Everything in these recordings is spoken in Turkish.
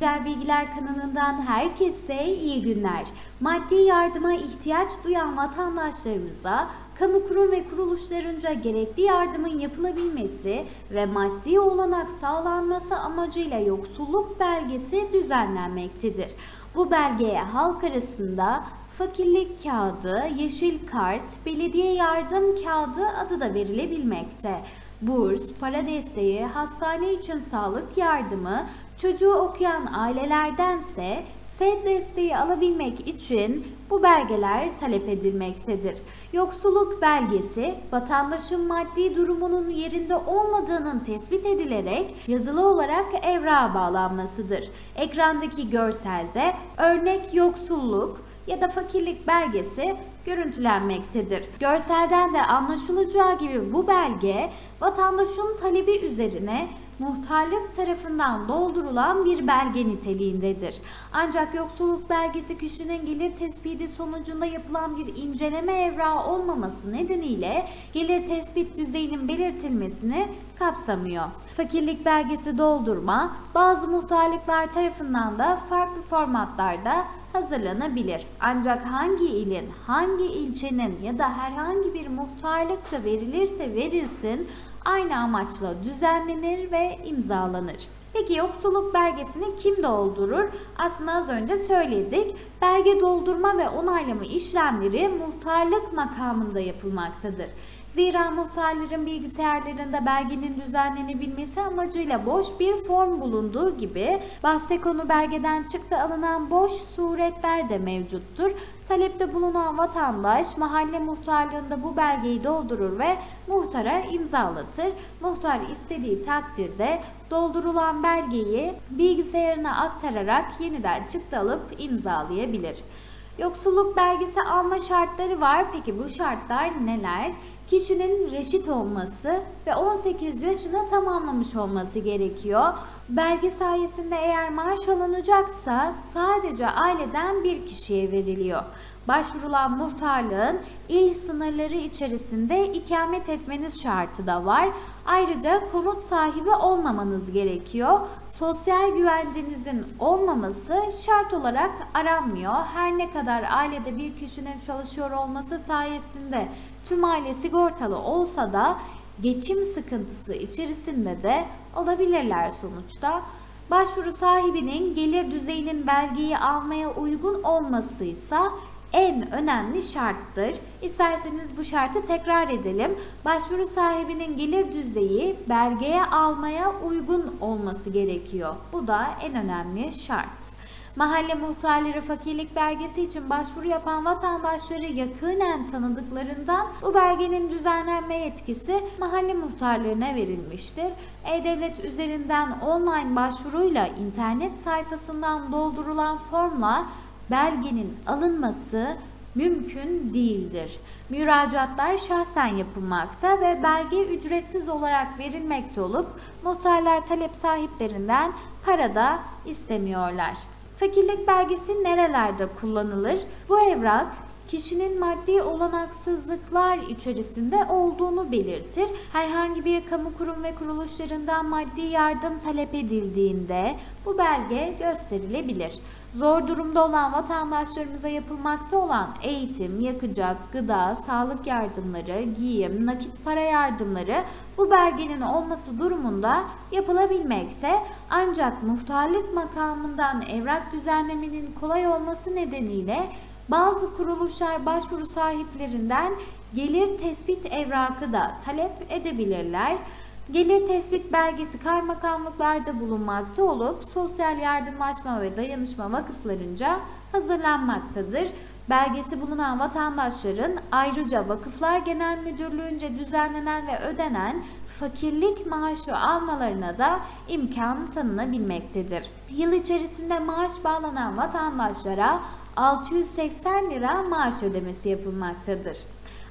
Güzel Bilgiler kanalından herkese iyi günler. Maddi yardıma ihtiyaç duyan vatandaşlarımıza kamu kurum ve kuruluşlarınca gerekli yardımın yapılabilmesi ve maddi olanak sağlanması amacıyla yoksulluk belgesi düzenlenmektedir. Bu belgeye halk arasında fakirlik kağıdı, yeşil kart, belediye yardım kağıdı adı da verilebilmekte. Burs, para desteği, hastane için sağlık yardımı, çocuğu okuyan ailelerdense SED desteği alabilmek için bu belgeler talep edilmektedir. Yoksulluk belgesi vatandaşın maddi durumunun yerinde olmadığının tespit edilerek yazılı olarak evrağa bağlanmasıdır. Ekrandaki görselde örnek yoksulluk ya da fakirlik belgesi görüntülenmektedir. Görselden de anlaşılacağı gibi bu belge vatandaşın talebi üzerine muhtarlık tarafından doldurulan bir belge niteliğindedir. Ancak yoksulluk belgesi kişinin gelir tespiti sonucunda yapılan bir inceleme evrağı olmaması nedeniyle gelir tespit düzeyinin belirtilmesini kapsamıyor. Fakirlik belgesi doldurma bazı muhtarlıklar tarafından da farklı formatlarda hazırlanabilir. Ancak hangi ilin, hangi ilçenin ya da herhangi bir muhtarlıkça verilirse verilsin aynı amaçla düzenlenir ve imzalanır. Peki yoksulluk belgesini kim doldurur? Aslında az önce söyledik. Belge doldurma ve onaylama işlemleri muhtarlık makamında yapılmaktadır. Zira muhtarların bilgisayarlarında belgenin düzenlenebilmesi amacıyla boş bir form bulunduğu gibi bahse konu belgeden çıktı alınan boş suretler de mevcuttur. Talepte bulunan vatandaş mahalle muhtarlığında bu belgeyi doldurur ve muhtara imzalatır. Muhtar istediği takdirde doldurulan belgeyi bilgisayarına aktararak yeniden çıktı alıp imzalayabilir. Yoksulluk belgesi alma şartları var. Peki bu şartlar neler? Kişinin reşit olması ve 18 yaşını tamamlamış olması gerekiyor. Belge sayesinde eğer maaş alınacaksa sadece aileden bir kişiye veriliyor. Başvurulan muhtarlığın il sınırları içerisinde ikamet etmeniz şartı da var. Ayrıca konut sahibi olmamanız gerekiyor. Sosyal güvencenizin olmaması şart olarak aranmıyor. Her ne kadar ailede bir kişinin çalışıyor olması sayesinde tüm aile sigortalı olsa da geçim sıkıntısı içerisinde de olabilirler sonuçta. Başvuru sahibinin gelir düzeyinin belgeyi almaya uygun olmasıysa en önemli şarttır. İsterseniz bu şartı tekrar edelim. Başvuru sahibinin gelir düzeyi belgeye almaya uygun olması gerekiyor. Bu da en önemli şart. Mahalle muhtarları fakirlik belgesi için başvuru yapan vatandaşları yakinen tanıdıklarından bu belgenin düzenlenme yetkisi mahalle muhtarlarına verilmiştir. E-Devlet üzerinden online başvuruyla internet sayfasından doldurulan formla belgenin alınması mümkün değildir. Müracaatlar şahsen yapılmakta ve belge ücretsiz olarak verilmekte olup muhtarlar talep sahiplerinden para da istemiyorlar. Fakirlik belgesi nerelerde kullanılır? Bu evrak kişinin maddi olanaksızlıklar içerisinde olduğunu belirtir. Herhangi bir kamu kurum ve kuruluşlarından maddi yardım talep edildiğinde bu belge gösterilebilir. Zor durumda olan vatandaşlarımıza yapılmakta olan eğitim, yakacak, gıda, sağlık yardımları, giyim, nakit para yardımları bu belgenin olması durumunda yapılabilmekte. Ancak muhtarlık makamından evrak düzenlemenin kolay olması nedeniyle bazı kuruluşlar başvuru sahiplerinden gelir tespit evrakı da talep edebilirler. Gelir tespit belgesi kaymakamlıklarda bulunmakta olup sosyal yardımlaşma ve dayanışma vakıflarınca hazırlanmaktadır. Belgesi bulunan vatandaşların ayrıca Vakıflar Genel Müdürlüğü'nce düzenlenen ve ödenen fakirlik maaşı almalarına da imkan tanınabilmektedir. Yıl içerisinde maaş bağlanan vatandaşlara 680 lira maaş ödemesi yapılmaktadır.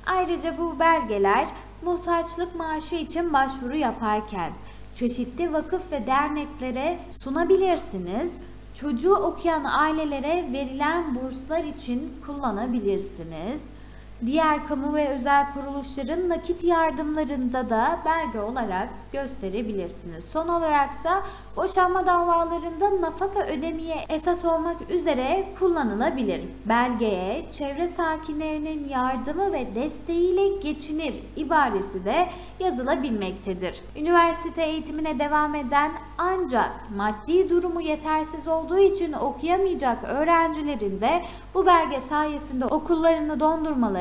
Ayrıca bu belgeler muhtaçlık maaşı için başvuru yaparken çeşitli vakıf ve derneklere sunabilirsiniz. Çocuğu okuyan ailelere verilen burslar için kullanabilirsiniz. Diğer kamu ve özel kuruluşların nakit yardımlarında da belge olarak gösterebilirsiniz. Son olarak da boşanma davalarında nafaka ödemeye esas olmak üzere kullanılabilir. Belgeye çevre sakinlerinin yardımı ve desteğiyle geçinir ibaresi de yazılabilmektedir. Üniversite eğitimine devam eden ancak maddi durumu yetersiz olduğu için okuyamayacak öğrencilerin de bu belge sayesinde okullarını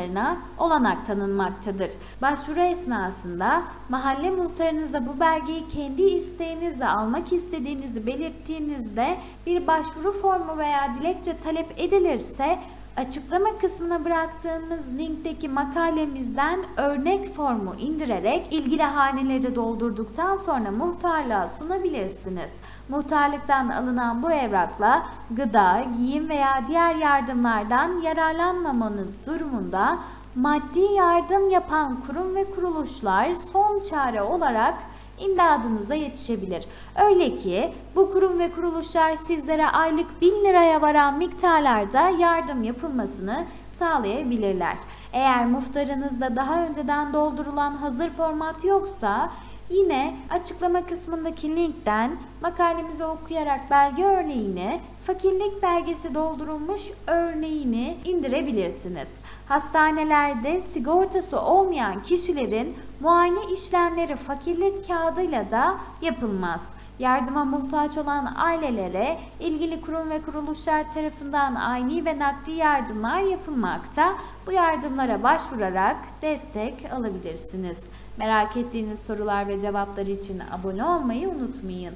dondurmalarına olanak tanınmaktadır. Başvuru esnasında mahalle muhtarınızla bu belgeyi kendi isteğinizle almak istediğinizi belirttiğinizde bir başvuru formu veya dilekçe talep edilirse Açıklama kısmına bıraktığımız linkteki makalemizden örnek formu indirerek ilgili haneleri doldurduktan sonra muhtarlığa sunabilirsiniz. Muhtarlıktan alınan bu evrakla gıda, giyim veya diğer yardımlardan yararlanmamanız durumunda maddi yardım yapan kurum ve kuruluşlar son çare olarak imdadınıza yetişebilir. Öyle ki bu kurum ve kuruluşlar sizlere aylık 1000 liraya varan miktarlarda yardım yapılmasını sağlayabilirler. Eğer muhtarınızda daha önceden doldurulan hazır format yoksa Yine açıklama kısmındaki linkten makalemizi okuyarak belge örneğini, fakirlik belgesi doldurulmuş örneğini indirebilirsiniz. Hastanelerde sigortası olmayan kişilerin muayene işlemleri fakirlik kağıdıyla da yapılmaz. Yardıma muhtaç olan ailelere ilgili kurum ve kuruluşlar tarafından aynı ve nakdi yardımlar yapılmakta. Bu yardımlara başvurarak destek alabilirsiniz. Merak ettiğiniz sorular ve cevaplar için abone olmayı unutmayın.